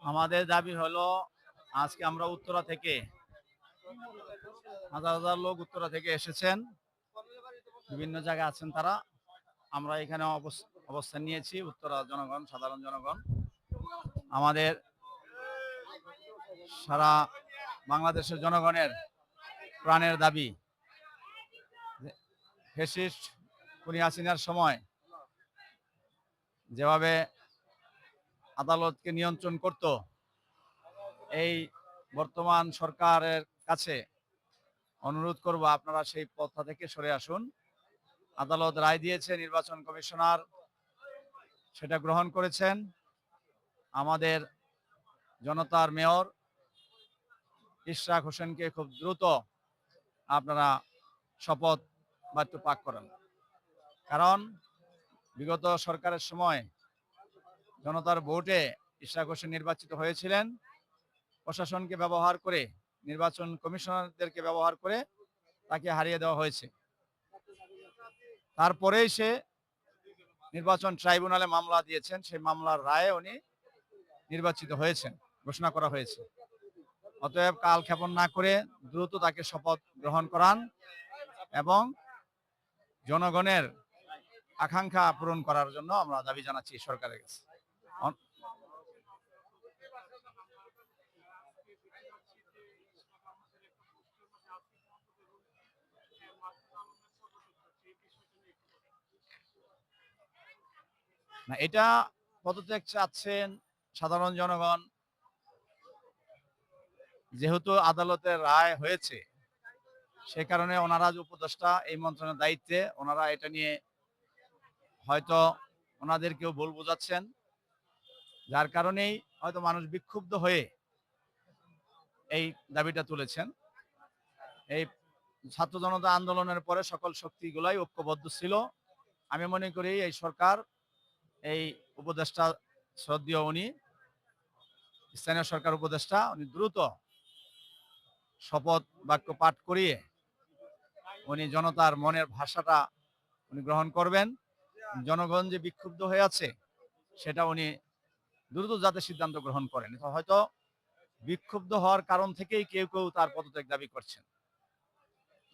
আমাদের দাবি হলো, আজকে আমরা উত্তরা থেকে হাজার হাজার লোক উত্তরা থেকে এসেছেন। বিভিন্ন জায়গায় আছেন তারা। আমরা এখানে অবস- অবস্থান নিয়েছি, উত্তরা জনগণ, সাধারণ জনগণ। আমাদের সারা বাংলাদেশের জনগণের প্রাণের দাবি ফেসিস্ট খুনি সময় যেভাবে আদালতকে নিয়ন্ত্রণ করত। এই বর্তমান সরকারের কাছে অনুরোধ করব আপনারা সেই পথা থেকে সরে আসুন। আদালত রায় দিয়েছে, নির্বাচন কমিশনার সেটা গ্রহণ করেছেন। আমাদের জনতার মেয়র ইশরাক হোসেনকে খুব দ্রুত আপনারা শপথ বাক্য পাক করেন। কারণ বিগত সরকারের সময় জনতার ভোটে ইশরাক হোসেন নির্বাচিত হয়েছিলেন। প্রশাসনকে ব্যবহার করে, নির্বাচন কমিশনারদেরকে ব্যবহার করে তাকে হারিয়ে দেওয়া হয়েছে। তারপরেই সে নির্বাচন ট্রাইব্যুনালে মামলা দিয়েছেন। সেই মামলার রায়ে উনি নির্বাচিত হয়েছেন, ঘোষণা করা হয়েছে। অতএব কাল ক্ষেপণ না করে দ্রুত তাকে শপথ গ্রহণ করান এবং জনগণের আকাঙ্ক্ষা পূরণ করার জন্য আমরা দাবি জানাচ্ছি সরকারের কাছে। না, এটা পদত্যাগ চাচ্ছেন সাধারণ জনগণ। যেহেতু আদালতের রায় হয়েছে, সে কারণে ওনারা যে উপদেষ্টা, এই মন্ত্রণের দায়িত্বে ওনারা এটা নিয়ে হয়তো ওনাদের ওনাদেরকেও ভুল বোঝাচ্ছেন। যার কারণেই হয়তো মানুষ বিক্ষুব্ধ হয়ে এই দাবিটা তুলেছেন। এই ছাত্র জনতা আন্দোলনের পরে সকল শক্তিগুলাই ঐক্যবদ্ধ ছিল। আমি মনে করি এই সরকার, এই উপদেষ্টা শ্রদ্ধীয় উনি, স্থানীয় সরকার উপদেষ্টা, উনি দ্রুত শপথ বাক্য পাঠ করিয়ে উনি জনতার মনের ভাষাটা উনি গ্রহণ করবেন। জনগণ যে বিক্ষুব্ধ হয়ে আছে, সেটা উনি দ্রুত যাতে সিদ্ধান্ত গ্রহণ করেন। হয়তো বিক্ষুব্ধ হওয়ার কারণ থেকেই কেউ কেউ তার পদত্যাগ দাবি করছেন।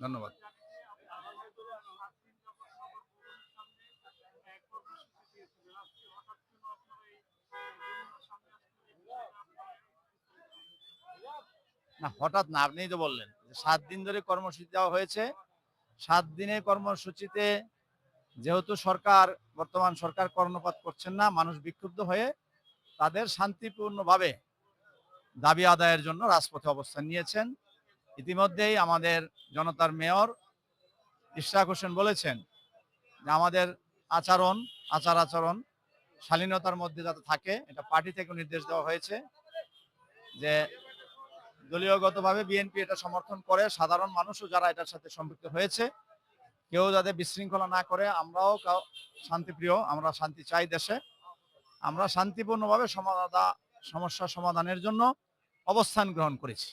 ধন্যবাদ। না, হঠাৎ না আপনিই তো বললেন সাত দিন ধরে কর্মসূচি দেওয়া হয়েছে। সাত দিনের কর্মসূচিতে যেহেতু সরকার, বর্তমান সরকার কর্ণপাত করছেন না, মানুষ বিক্ষুব্ধ হয়ে তাদের শান্তিপূর্ণভাবে দাবি আদায়ের জন্য রাজপথে অবস্থান নিয়েছেন। ইতিমধ্যেই আমাদের জনতার মেয়র ইশরাক হোসেন বলেছেন যে আমাদের আচরণ, আচার আচরণ শালীনতার মধ্যে যাতে থাকে, এটা পার্টি থেকে নির্দেশ দেওয়া হয়েছে যে দলীয়গতভাবে বিএনপি এটা সমর্থন করে। সাধারণ মানুষও যারা এটার সাথে সম্পৃক্ত হয়েছে, কেউ যাতে বিশৃঙ্খলা না করে, আমরাও শান্তিপ্রিয়, আমরা শান্তি চাই দেশে। আমরা শান্তিপূর্ণভাবে সমাধা সমস্যা সমাধানের জন্য অবস্থান গ্রহণ করেছি।